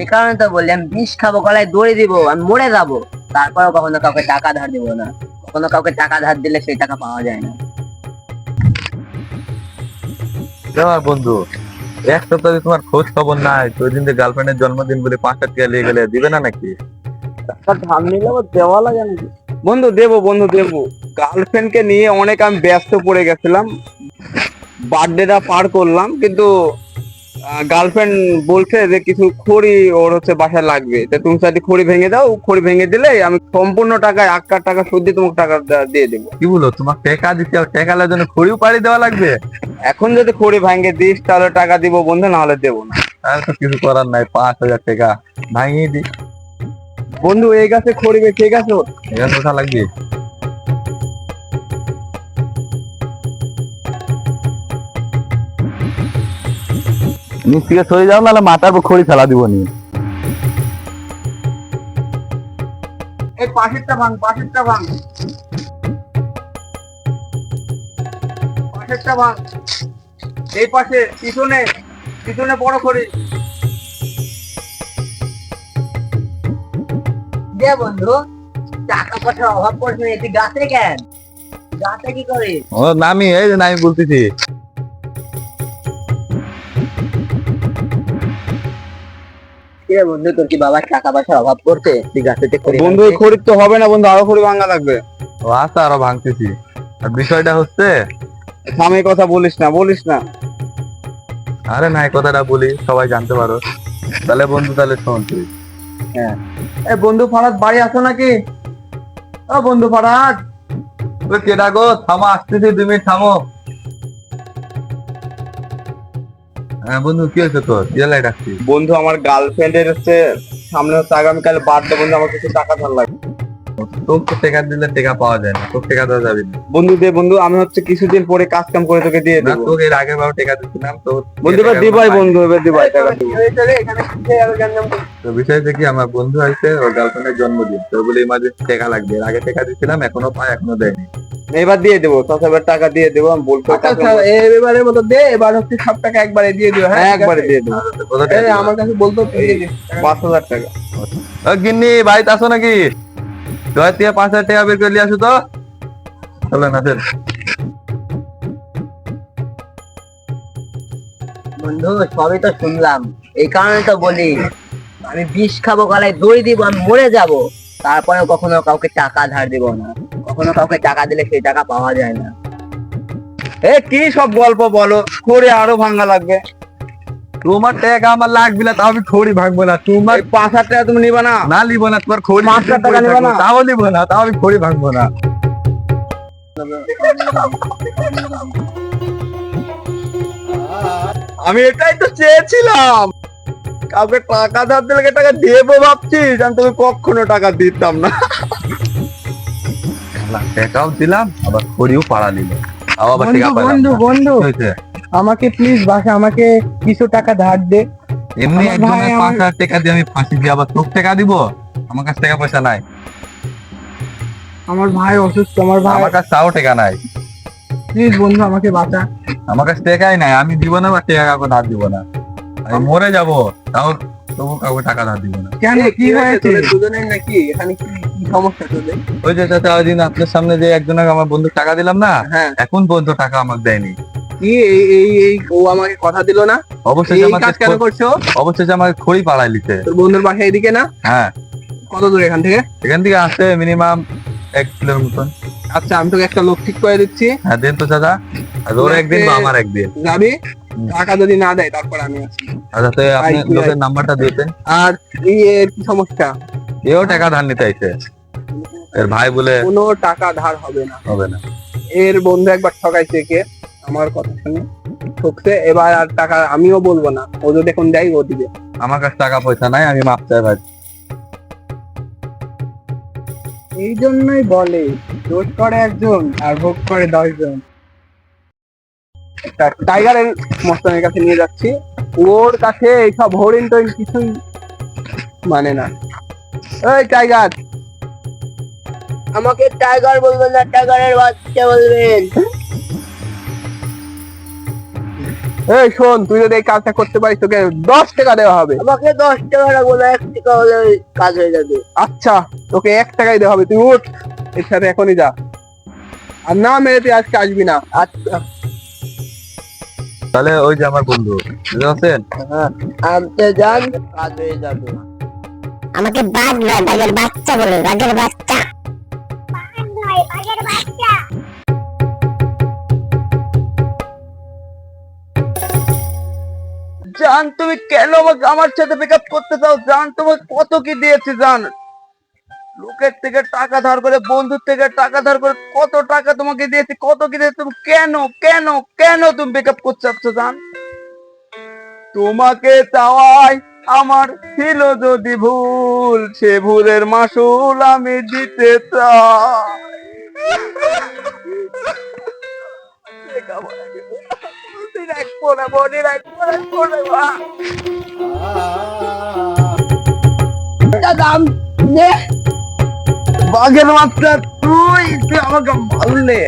এই কারণে তো বললি আমি বিষ খাব গলায় দড়ি দিব আমি মরে যাব। তারপরেও কখনো কাউকে টাকা ধার দিব না। কখনো কাউকে টাকা ধার দিলে সেই টাকা পাওয়া যায় না। আমার বন্ধু এক সপ্তাহ তোমার খোঁজ খবর নাই ওই দিন গার্লফ্রেন্ডের জন্মদিন বলে পাঁচ হাজার টাকা নিয়ে গেলে দিবে না নাকি? ধার নিলে আবার দেওয়া লাগে নাকি? বন্ধু দেবো বন্ধু দেবো। গার্লফ্রেন্ড কে নিয়ে অনেক আমি ব্যস্ত পড়ে গেছিলাম। বার্থডেটা পার করলাম কিন্তু গার্লফ্রেন্ড বলছে যে কিছু খড়ি ওর হচ্ছে বাসায় লাগবে। তা তুমি যদি খড়ি ভেঙে দাও খড়ি ভেঙে দিলে আমি সম্পূর্ণ টাকায় আক্কার টাকা সুদ দিয়ে তোমাকে টাকা দিয়ে দেবো। কি বলো তোমার টাকা দিতে হবে টাকা লাগার জন্য খড়িও পাড়ি দেওয়া লাগবে? এখন যদি খড়ি ভেঙে দিস তাহলে টাকা দিব বন্ধু না হলে দেবো না। আর তো কিছু করার নাই পাঁচ হাজার টাকা ভাঙিয়ে দি। বন্ধু এই গাছে খড়ি বেঁচে গেছে? ওর। ওঠা লাগবে। নিচ থেকে সরে যাও নাহলে মাথার উপর খড়ি ফেলা দিব নি। এই পাশেরটা ভাঙ পাশেরটা ভাঙ। পাশেরটা ভাঙ। এই পাশে পিছনে পিছনে বড় করে দে বন্ধু টাকা পয়সার অভাব পড়ছে না, তুই গাছে কেন? গাছে কি করে ও নামি এই যে নামি বলতেছি। বন্ধু তোর কি বাবার টাকা পয়সার অভাব পড়ছে? তুই গাছেতে করে বন্ধু এই খড়ি তো হবে না বন্ধু আরও খড়ি ভাঙা লাগবে। ও আচ্ছা আরও ভাঙতেছি। আর বিষয়টা হচ্ছে? কথা বলিস না বলিস না। আরে না এই কথাটা বলি সবাই জানতে পারো। তাহলে বন্ধু তাহলে শোন তুই। এ বন্ধু ফারাদ বাড়ি আছো নাকি? ও বন্ধু ওই কেডা গো? থামো আসতেছি দুই মিনিট থামো। হ্যাঁ বন্ধু কি হয়েছে তোর? লাই ডাকছি বন্ধু আমার গার্লফ্রেন্ডের হচ্ছে সামনে হচ্ছে আগামীকাল বার্থডে বন্ধু আমার কিছু টাকা ধার লাগবে। তোকে টাকা দিলে টাকা পাওয়া যায় না তোকে টাকা দেওয়া যাবে না। বন্ধু দে বন্ধু আমি হচ্ছে কিছুদিন পরে কাজ কাম করে তোকে দিয়ে দেবো। তোকে এর আগে ভাবে টাকা দিচ্ছিলাম তো বন্ধু এবার দিবাই বন্ধু এবার দিবাই টাকা দিব। তো বিষয়টা কি আমার বন্ধু আছে ওর গার্লফ্রেন্ডের জন্মদিন। তো বলে এই মাঝে টাকা লাগবে এর আগে টাকা দিচ্ছিলাম এখনও পায় এখনও দেয়নি। এবার দিয়ে দেবো তাছাড়া এবার টাকা দিয়ে দেবো আমি বলব এবারের মতো দে এবার হচ্ছে সব টাকা একবারে দিয়ে দিও হ্যাঁ? একবারে দিয়ে দেবো। দিবা? আমার কাছে বলতো পাঁচ হাজার টাকা। ও গিন্নি বাড়িতে আসো নাকি? জয় থেকে পাঁচ হাজার টাকা বের করে নিয়ে আসো তো। চলো না স্যার বন্ধু সবই তো শুনলাম। এই কারণে তো বলি আমি বিষ খাব গলায় দই দিব আমি মরে যাব। তারপরে কখনো কাউকে টাকা ধার দিব না। কখনো কাউকে টাকা দিলে সেই টাকা পাওয়া যায় না। এ কি সব গল্প বলো? করে আরও ভাঙা লাগবে। তোমার টাকা আমার লাগবে না তাও আমি খড়ি ভাঙবো না। তোমার পাঁচ হাজার টাকা তুমি নিবা না? না না তোমার খড়ি পাঁচ হাজার টাকা নিবা না? তাও না তাও আমি খড়ি ভাঙবো না। আমি এটাই তো চেয়েছিলাম। কাউকে টাকা ধার দিলে টাকা দেবো ভাবছিস? আমি তোকে কখনো টাকা দিতাম না। আল্লাহ, টাকাও দিলাম আবার খড়িও পাড়া নিল তাও আবার টাকা পেলাম বন্ধু বন্ধু আমাকে প্লিজ বাসা আমাকে কিছু টাকা ধার দে। এমনি একজনের পাঁচ হাজার টাকা দিয়ে আমি ফাঁসি দিয়ে আবার তোর টাকা দিব? আমার কাছে টাকা পয়সা নাই। আমার ভাই অসুস্থ আমার ভাই আমার কাছে তাও টাকা নাই। প্লিজ বন্ধু আমাকে বাঁচা। আমার কাছে টাকাই নাই আমি দিব না বা টাকা কাউকে ধার দিব না। আমি মরে যাব তাও তবু কাউকে টাকা ধার দিব না। কেন? কি হয়েছে? দুজনের নাকি এখানে কি সমস্যা তোদের ওই যে চাচা ওই দিন আপনার সামনে যে একজনের আমার বন্ধু টাকা দিলাম না হ্যাঁ। এখন পর্যন্ত টাকা আমাকে দেয়নি। কি? এই এই এই ও আমাকে কথা দিল না? অবশ্যই এই কাজ কেন করছ? অবশ্যই আমাকে খড়ি পাড়াই লিতে তোর বন্ধুর বাসা এদিকে না? হ্যাঁ। কত দূর এখান থেকে? এখান থেকে আসতে মিনিমাম এক কিলোর মতন। আচ্ছা আমি তোকে একটা লোক ঠিক করে দিচ্ছি। হ্যাঁ দেন তো আর ওর একদিন বা আমার একদিন। যাবি? টাকা যদি না দেয় তারপর আমি আসি আর যাতে আপনি লোকের নাম্বারটা দিতেন আর এই কি সমস্যা? এও টাকা ধার নিতে আইছে। এর ভাই বলে কোনো টাকা ধার হবে না। হবে না। এর বন্ধু একবার ঠকাইছে কে আমার কথা শুনে। ঠকছে এবার আর টাকা আমিও বলব না। ও যদি এখন দেয় ও দিবে। আমার কাছে টাকা পয়সা নাই আমি মাপ চাই ভাই। এই জন্যই বলে দোষ করে একজন আর ভোগ করে দশজন। টাইগারের মস্তানের কাছে নিয়ে যাচ্ছি। ওর কাছে এইসব হরিণ টরিণ কিছুই মানে না। এই টাইগার আমাকে টাইগার বলবেন না টাইগারের বাচ্চা বলবেন। এই শোন তুই যদি এই কাজটা করতে পারিস তোকে দশ টাকা দেওয়া হবে। আমাকে দশ টাকা রাখব না এক টাকা হলে কাজ হয়ে যাবে। আচ্ছা তোকে এক টাকাই দেওয়া হবে তুই উঠ এর সাথে এখনই যা। আর না মেরে তুই আজকে আসবি না। আচ্ছা। তাহলে ওই যে আমার বন্ধু বুঝতে পারছেন? হ্যাঁ আনতে যান কাজ হয়ে যাবে। আমাকে বাঘ নয়, বাঘের বাচ্চা বলে, বাঘের বাচ্চা। জান, তুমি কেন আমাকে আমার সাথে করতে চাও? জান, তোমাকে কত কি দিয়েছি, জান? লোকের থেকে টাকা ধার করে, বন্ধুর থেকে টাকা ধার করে কত টাকা তোমাকে দিয়েছি, কত কি দিয়েছি, তুমি কেন কেন কেন তুমি ব্রেকআপ করতে চাচ্ছ, জান? তোমাকে চাওয়াই আমার ছিল যদি ভুল, সে ভুলের মাসুল আমি দিতে দাম বাঘের মাত্রা তুই তুই আমাকে মারলে